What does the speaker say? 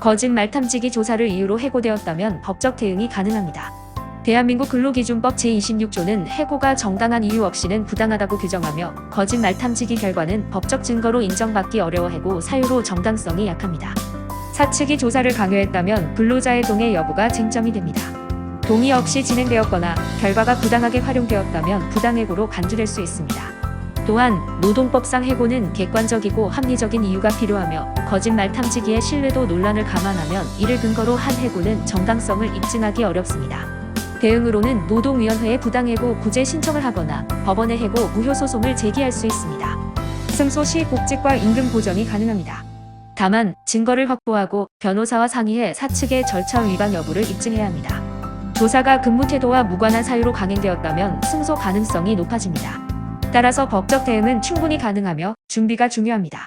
거짓말 탐지기 조사를 이유로 해고되었다면 법적 대응이 가능합니다. 대한민국 근로기준법 제26조는 해고가 정당한 이유 없이는 부당하다고 규정하며 거짓말 탐지기 결과는 법적 증거로 인정받기 어려워 해고 사유로 정당성이 약합니다. 사측이 조사를 강요했다면 근로자의 동의 여부가 쟁점이 됩니다. 동의 없이 진행되었거나 결과가 부당하게 활용되었다면 부당해고로 간주될 수 있습니다. 또한 노동법상 해고는 객관적이고 합리적인 이유가 필요하며 거짓말 탐지기의 신뢰도 논란을 감안하면 이를 근거로 한 해고는 정당성을 입증하기 어렵습니다. 대응으로는 노동위원회에 부당해고 구제 신청을 하거나 법원에 해고 무효 소송을 제기할 수 있습니다. 승소 시 복직과 임금 보전이 가능합니다. 다만 증거를 확보하고 변호사와 상의해 사측의 절차 위반 여부를 입증해야 합니다. 조사가 근무 태도와 무관한 사유로 강행되었다면 승소 가능성이 높아집니다. 따라서 법적 대응은 충분히 가능하며 준비가 중요합니다.